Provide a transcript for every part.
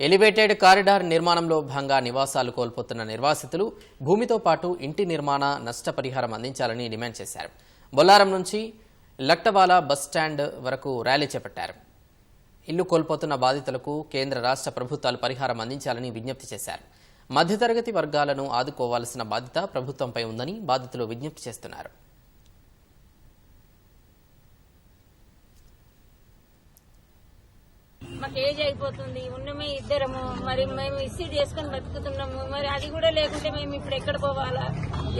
Elevated corridor నిర్మాణంలో భాగంగా నివాసాలు కోల్పోతున్న నిర్వాసితులు భూమితో పాటు ఇంటి నిర్మాణ నష్టపరిహారం అందించాలని డిమాండ్ చేశారు. బొల్లారం నుంచి లక్టవాల బస్ స్టాండ్ వరకు ర్యాలీ చేపట్టారు. ఇల్లు కోల్పోతున్న బాధితులకు కేంద్ర రాష్ట్ర ప్రభుత్వాలు పరిహారం అందించాలని విజ్ఞప్తి చేశారు. మధ్యతరగతి వర్గాలను ఆదుకోవాల్సిన బాధ్యత ప్రభుత్వంపై ఉందని బాధితులు విజ్ఞప్తి చేస్తున్నారు. మాకు ఏజ్ అయిపోతుంది ఉన్నమే ఇద్దరము మరి మేము ఇస్సీడ్ చేసుకుని బతుకుతున్నాము మరి అది కూడా లేకుంటే మేము ఇప్పుడు ఎక్కడ పోవాలా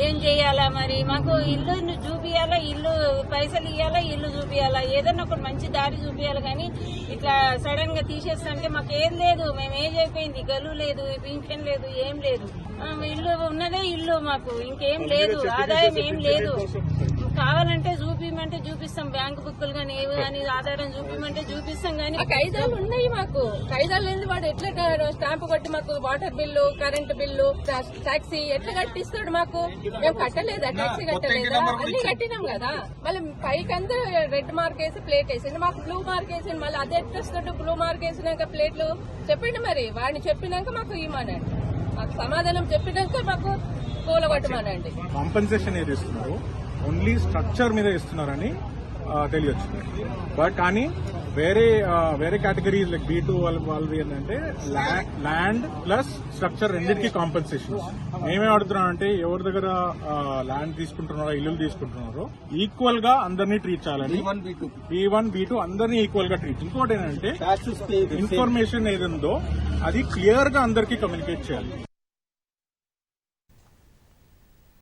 ఏం చేయాలా మరి మాకు ఇల్లు చూపియాలా ఇల్లు పైసలు ఇవ్వాలా ఇల్లు చూపియాలా ఏదన్నా ఒకటి మంచి దారి చూపియాలి కానీ ఇట్లా సడన్గా తీసేస్తుంటే మాకు ఏం లేదు మేము ఏజ్ అయిపోయింది గలు లేదు పింఛన్ లేదు ఏం లేదు. ఇల్లు ఉన్నదే ఇల్లు మాకు ఇంకేం లేదు ఆదాయం ఏం లేదు. కావాలంటే చూపిమంటే చూపిస్తాం బ్యాంక్ బుక్కులు కానీ ఏవి కానీ ఆధారం చూపిమంటే చూపిస్తాం కానీ ఆ ఖైదాలు ఉన్నాయి మాకు. ఖైదాలు లేని వాడు? ఎట్లా స్టాంప్ కొట్టి మాకు water bill current bill tax ఎట్లా కట్టిస్తాడు మాకు? మేము కట్టలేదా? టాక్సీ కట్టలేదా? అన్ని కట్టినాం కదా. మళ్ళీ పైకి అంతా రెడ్ మార్క్ వేసి ప్లేట్ వేసింది మాకు బ్లూ మార్క్ వేసింది మళ్ళీ అదే ఎట్లా వస్తాడు బ్లూ మార్క్ వేసినాక ప్లేట్లు. చెప్పండి మరి వాడిని చెప్పినాక మాకు ఇవ్వమనండి. మాకు సమాధానం చెప్పినాక మాకు కూలగొట్టమనండి. కాంపెన్సేషన్ ఏది ఇస్తున్నారు ఓన్లీ స్ట్రక్చర్ మీద ఇస్తున్నారని తెలియచ్చు. బట్ కానీ వేరే వేరే కేటగిరీస్ లైక్ బీ టూ వాళ్ళ వాళ్ళవి ఏంటంటే ల్యాండ్ ప్లస్ స్ట్రక్చర్ రెండింటికి కాంపెన్సేషన్ మేమే అంటే ఎవరి దగ్గర ల్యాండ్ తీసుకుంటున్నారో ఇల్లు తీసుకుంటున్నారో ఈక్వల్గా అందరినీ ట్రీట్ చేయాలని బీ వన్ బీ టూ అందరినీ ఈక్వల్గా ట్రీట్ ఇంకోటి ఏంటంటే ఇన్ఫర్మేషన్ ఏదుందో అది క్లియర్గా అందరికీ కమ్యూనికేట్ చేయాలి.